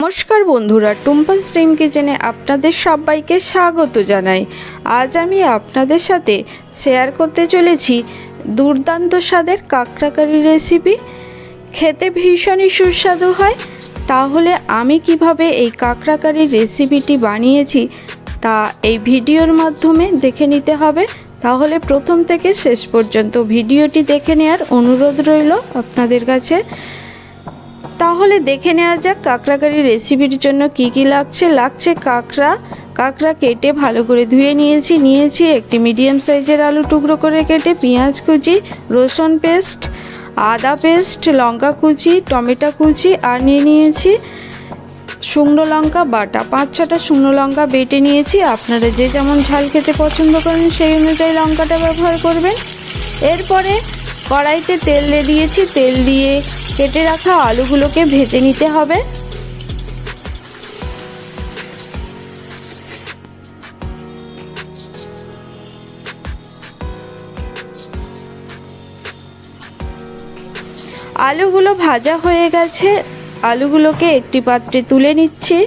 নমস্কার বন্ধুরা, টুম্পল স্ট্রিম কিচেনে আপনাদের সবাইকে স্বাগত জানাই। আজ আমি আপনাদের সাথে শেয়ার করতে চলেছি দুর্দান্ত স্বাদের কাঁকড়াকারি রেসিপি খেতে ভীষণই সুস্বাদু হয়। তাহলে আমি কীভাবে এই কাঁকড়াকারির রেসিপিটি বানিয়েছি তা এই ভিডিওর মাধ্যমে দেখে নিতে হবে। তাহলে প্রথম থেকে শেষ পর্যন্ত ভিডিওটি দেখে নেওয়ার অনুরোধ রইল আপনাদের কাছে। তাহলে দেখে নেওয়া যাক কাঁকড়াকারি রেসিপির জন্য কি কি লাগছে। লাগছে কাঁকড়া। কাঁকড়া কেটে ভালো করে ধুয়ে নিয়েছি। নিয়েছি একটি মিডিয়াম সাইজের আলু টুকরো করে কেটে পেঁয়াজ কুচি, রসুন পেস্ট আদা পেস্ট লঙ্কা কুচি, টমেটো কুচি আর নিয়ে নিয়েছি শুকনো লঙ্কা বাটা। পাঁচ ছটা শুকনো লঙ্কা বেটে নিয়েছি। আপনারা যে যেমন ঝাল খেতে পছন্দ করেন সেই অনুযায়ী লঙ্কাটা ব্যবহার করবেন। এরপরে কড়াইতে তেল দিয়ে দিয়েছি। তেল দিয়ে কেটে রাখা আলুগুলোকে ভেজে নিতে হবে। আলুগুলো ভাজা হয়ে গেছে। আলুগুলোকে একটি পাত্রে তুলে নিচ্ছি।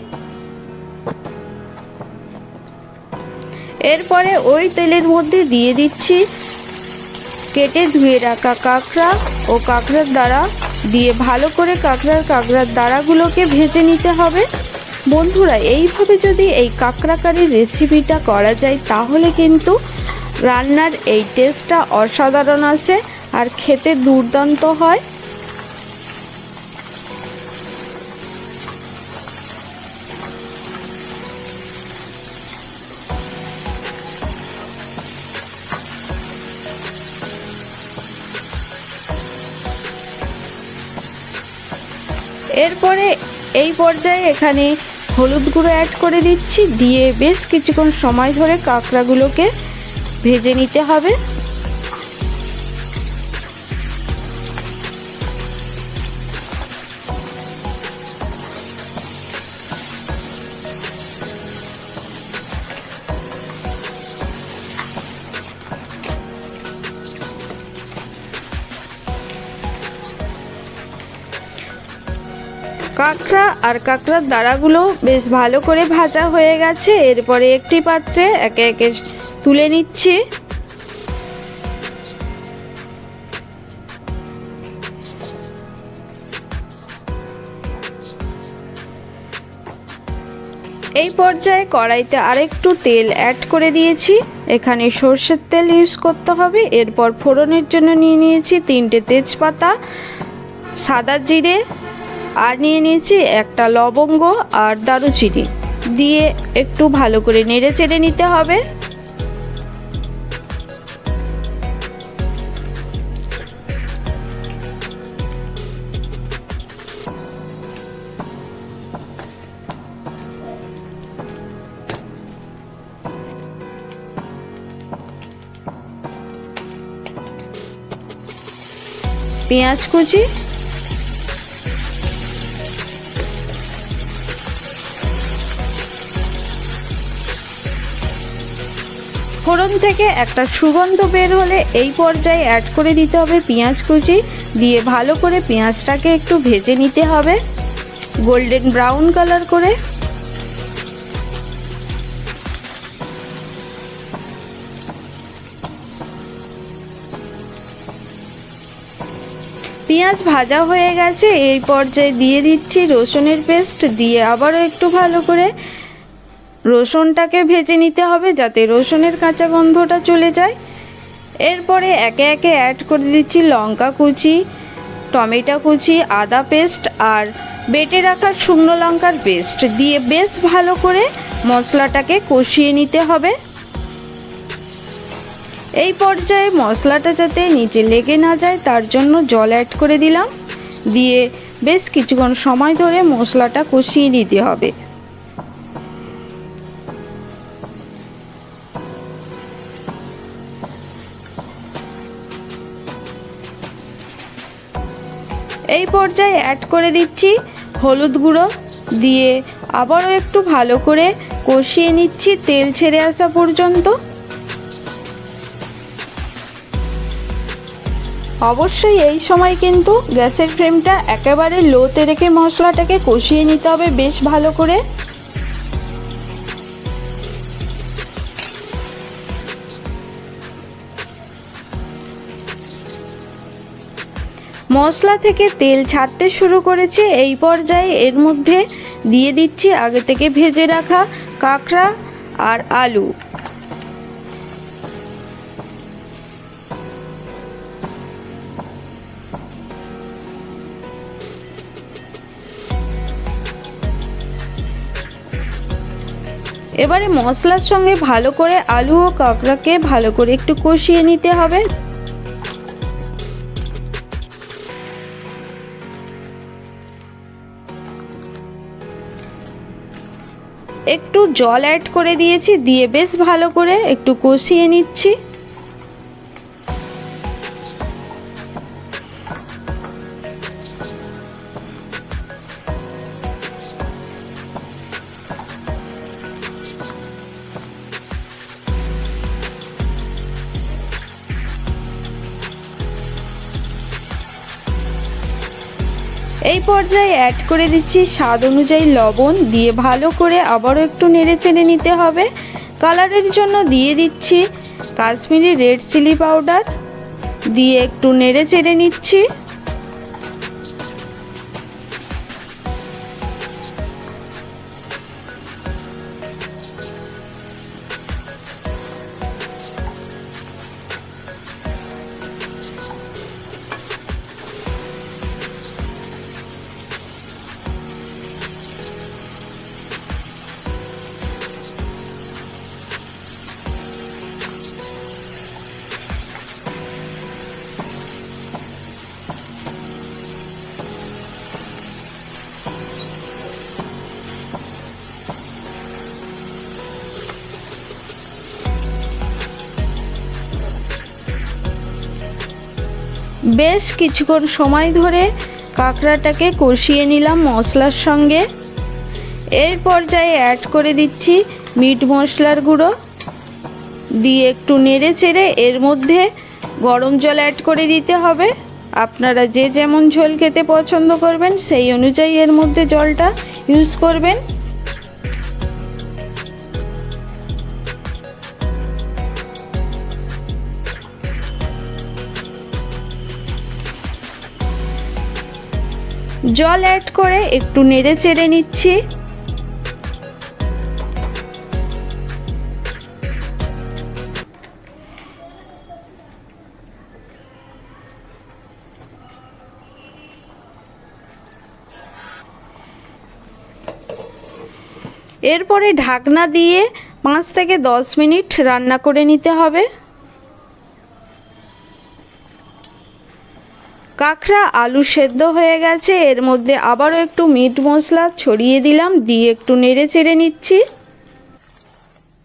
এরপরে ওই তেলের মধ্যে দিয়ে দিচ্ছি। কেটে ধুয়ে রাখা কাঁকড়া ও কাঁকড়ার দ্বারা দিয়ে ভালো করে কাঁকড়ার কাঁকড়ার দাঁড়াগুলোকে ভেজে নিতে হবে। বন্ধুরা, এইভাবে যদি এই কাঁকড়াকারির রেসিপিটা করা যায়, তাহলে কিন্তু রান্নার এই টেস্টটা অসাধারণ আছে আর খেতে দুর্দান্ত হয়। এরপরে এই পর্যায়ে এখানে হলুদ গুঁড়ো অ্যাড করে দিচ্ছি। দিয়ে বেশ কিছুক্ষণ সময় ধরে কাঁকড়াগুলোকে ভেজে নিতে হবে। কাঁকড়া আর কাঁকড়ার দাঁড়াগুলো বেশ ভালো করে ভাজা হয়ে গেছে। এরপরে একটি পাত্রে একে একে তুলে নিচ্ছি। এই পর্যায়ে কড়াইতে আরেকটু তেল অ্যাড করে দিয়েছি। এখানে সর্ষের তেল ইউজ করতে হবে। এরপর ফোড়নের জন্য নিয়ে নিয়েছি তিনটে তেজপাতা, সাদা জিরে আর নিয়ে নিয়েছি একটা লবঙ্গ আর দারুচিনি। দিয়ে একটু ভালো করে নেড়ে চেড়ে নিতে হবে। পেঁয়াজ কুচি থেকে একটা সুগন্ধ বের হলে এই পর্যায়ে অ্যাড করে দিতে হবে পেঁয়াজ কুচি। দিয়ে ভালো করে পেঁয়াজটাকে একটু ভেজে নিতে হবে। গোল্ডেন ব্রাউন কালার করে। পেঁয়াজ ভাজা হয়ে গেছে, এই পর্যায়ে দিয়ে দিচ্ছি রসুনের পেস্ট দিয়ে আবারও একটু ভালো করে রসুনটাকে ভেজে নিতে হবে যাতে রসুনের কাঁচা গন্ধটা চলে যায়। এরপরে একে একে অ্যাড করে দিচ্ছি লঙ্কা কুচি, টমেটো কুচি, আদা পেস্ট আর বেটে রাখা শুকনো লঙ্কার পেস্ট দিয়ে বেশ ভালো করে মশলাটাকে কষিয়ে নিতে হবে। এই পর্যায়ে মশলাটা যাতে নিচে লেগে না যায়, তার জন্য জল অ্যাড করে দিলাম। দিয়ে বেশ কিছুক্ষণ সময় ধরে মশলাটা কষিয়ে নিতে হবে। পর্যায়ে অ্যাড করে দিচ্ছি হলুদ গুঁড়ো। দিয়ে আবারও একটু ভালো করে কষিয়ে নিচ্ছি তেল ছেড়ে আসা পর্যন্ত। অবশ্যই এই সময় কিন্তু গ্যাসের ফ্লেমটা একেবারে লোতে রেখে মশলাটাকে কষিয়ে নিতে হবে বেশ ভালো করে। মশলা থেকে তেল ছাড়তে শুরু করেছে। এই পর্যায়ে এর মধ্যে দিয়ে দিচ্ছি আগে থেকে ভেজে রাখা কাঁকড়া আর আলু। এবারে মশলার সঙ্গে ভালো করে আলু ও কাঁকড়াকে ভালো করে একটু কষিয়ে নিতে হবে। একটু জল অ্যাড করে দিয়েছি দিয়ে বেশ ভালো করে একটু কষিয়ে নিচ্ছি। এই পর্যায়ে অ্যাড করে দিচ্ছি স্বাদ অনুযায়ী লবণ, দিয়ে ভালো করে আবারও একটু নেড়ে চেড়ে নিতে হবে। কালারের জন্য দিয়ে দিচ্ছি কাশ্মীরি রেড চিলি পাউডার দিয়ে একটু নেড়ে চেড়ে নিচ্ছি। বেশ কিছুক্ষণ সময় ধরে কাঁকড়াটাকে কষিয়ে নিলাম মশলার সঙ্গে। এর পর্যায়ে অ্যাড করে দিচ্ছি মিট মশলার গুঁড়ো। দিয়ে একটু নেড়ে চেড়ে এর মধ্যে গরম জল অ্যাড করে দিতে হবে। আপনারা যে যেমন ঝোল খেতে পছন্দ করবেন, সেই অনুযায়ী এর মধ্যে জলটা ইউজ করবেন। জল অ্যাড করে একটু নেড়ে চেড়ে নিচ্ছি। এরপরে ঢাকনা দিয়ে পাঁচ থেকে দশ মিনিট রান্না করে নিতে হবে। কাঁকড়া, আলু সেদ্ধ হয়ে গেছে। এর মধ্যে আবারও একটু মিট মশলা ছড়িয়ে দিলাম, দিয়ে একটু নেড়ে চেড়ে নিচ্ছি।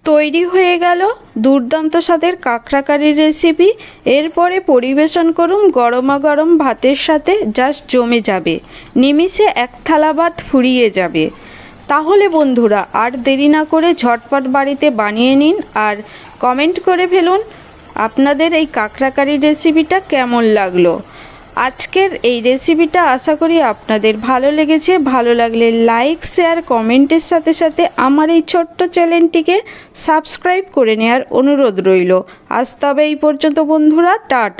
তৈরি হয়ে গেল দুর্দান্ত স্বাদের কাঁকড়া কারির রেসিপি। এরপরে পরিবেশন করুন গরমা গরম ভাতের সাথে, জাস্ট জমে যাবে। নিমিষে এক থালা ভাত ফুরিয়ে যাবে। তাহলে বন্ধুরা, আর দেরি না করে ঝটপট বাড়িতে বানিয়ে নিন আর কমেন্ট করে ফেলুন আপনাদের এই কাঁকড়া কারির রেসিপিটা কেমন লাগল। আজকের এই রেসিপিটা আশা করি আপনাদের ভালো লেগেছে। ভালো লাগলে লাইক শেয়ার কমেন্টের সাথে সাথে আমার এই ছোট্ট চ্যানেলটিকে সাবস্ক্রাইব করে নেওয়ার অনুরোধ রইল। আজ তবে এই পর্যন্ত বন্ধুরা, টাটা।